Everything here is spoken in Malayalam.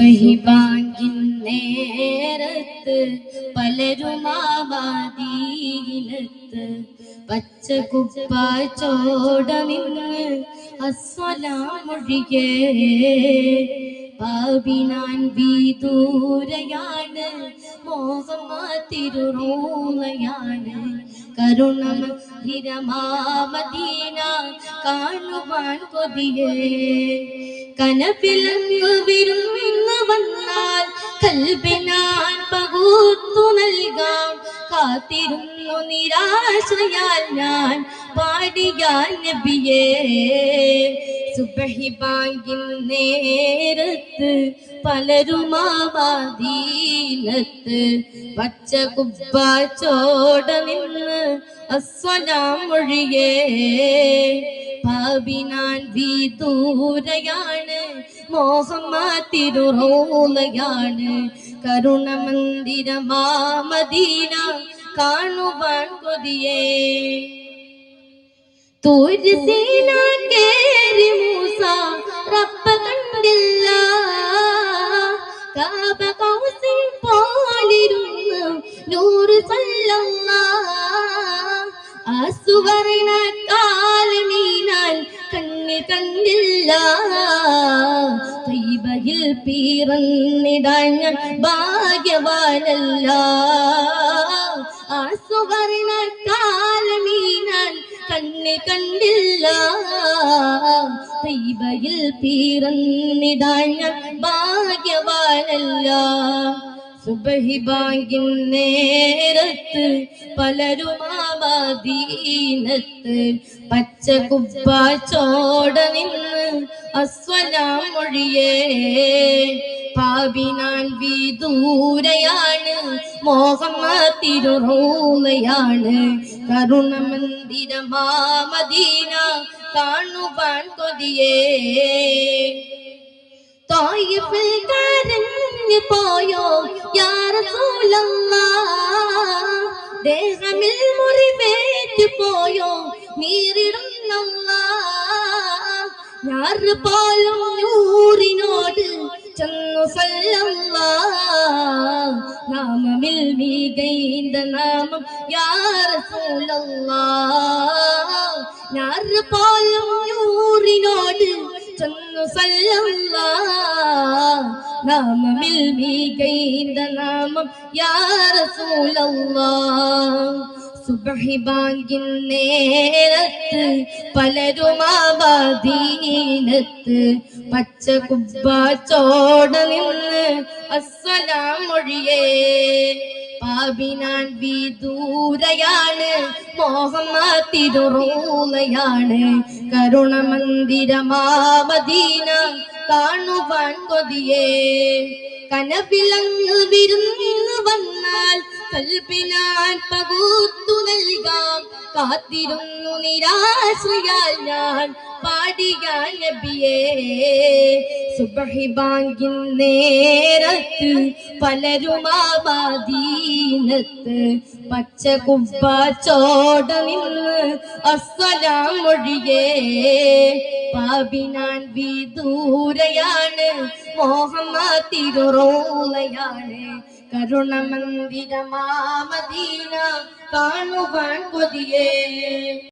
മഹിബാങ്കിൻ നേരത്ത് പലരുമാവാദീനത്ത് പച്ച കുപ്പ ചോടമിന്ന് അസ്വലാമൊഴികെ. പാപിനാൻ വീദൂരയാണ് മോഹമാ കരുണം കരുണമധിരമാമദീന കാണുവാൻ കൊതിയേ. വന്നാൽ കൽബിനാൻ പകുത്തു നൽകാം. കാത്തിരുന്നു നിരാശയാൽ ഞാൻ പാടിയാൽ നബിയേ. സുബഹി ബാങ്കിൽ നേരത്ത് പലരുമാവാദീനത്ത് പച്ച കുപ്പ ചോട നിന്ന് അസ്വലാം മൊഴിയേ ഭാവിനാൻ വിദൂരയാണ് മോഹമാ തിരുറോലയാണ് കരുണമന്ദിരമാമദീന കാണുവാൻ കൊതിയേ. തൂരിസീന കേറി മൂസ റബ്ബ കണ്ടില്ല. കാബ കൗസിൻ പോലിരുന്നു നൂറ് സല്ലല്ലാ ആ സുവർണ കാലമീനാൽ കണ്ണിൽ കണ്ടില്ല. കൈബയിൽ പീറന്നിടാൻ ഞാൻ ഭാഗ്യവാനല്ല. ആ സുവർണ കാലമീനാൽ കണ്ണിൽ കണ്ടില്ല. തൈബയിൽ പീറന്നിടാൻ ഞാൻ ഭാഗ്യവാനല്ല. സുബഹി ബാങ്കിൻ നേരത്ത് പലരുമാവാദീനത്ത് പച്ച കുപ്പ ചോട നിന്ന് അസ്വലാം മൊഴിയേ പാപിനാൻ വിദൂരയാണ് മോഹം കരുണ മന്ദിരമാമദീന കാണുവാൻ കൊതിയേ. തായിഫിൽ കരഞ്ഞു പോയോ യാ റസൂലല്ലാ ദേഹമിൽ മുറിവേറ്റു പോയോ നീറിടുന്നല്ലാ. ഞാറ് പോലും നൂറിനോട് ചെന്നു സല്ലല്ലാ നാമമിൽ മീകൈന്ത നാമം യാ റസൂലല്ലാ ഞാറ് പോലും നൂറിനോട് ചെന്നു സല്ലല്ലാ നാമമിൽ മീകൈന്ത നാമം യാ റസൂലല്ലാ സുബഹി ബാങ്കിൻ നേരത്ത് പലരുമാവാദീനത്ത് പച്ച കുബ്ബ ചോട നിന്ന് അസ്സലാം മൊഴിയേ. പാപിനാൻ വിദൂരയാണ് മോഹം കരുണ കരുണമന്ദിരമാമദീന കാണുവാൻ കൊതിയേ. കനവിലങ്ങ് വിരുന്ന് വന്നാൽ കൽപ്പിനാൻ പകുത്തു നൽകാം. കാത്തിരുന്നു നിരാശ്രയാൽ ഞാൻ പാടിയാൽ നബിയേ. സുബഹി ബാങ്കിൻ നേരത്ത് പലരുമാവാദീനത്ത് പച്ച കുപ്പ ചോട നിന്ന് അസ്വലാം മൊഴിയേ. പാപിനാൻ വിദൂരയാണ് മോഹമ്മ തിരുറോലയാണ് കരുണമന്ദിരമാമദീന കാണുവാൻ കൊതിയേ.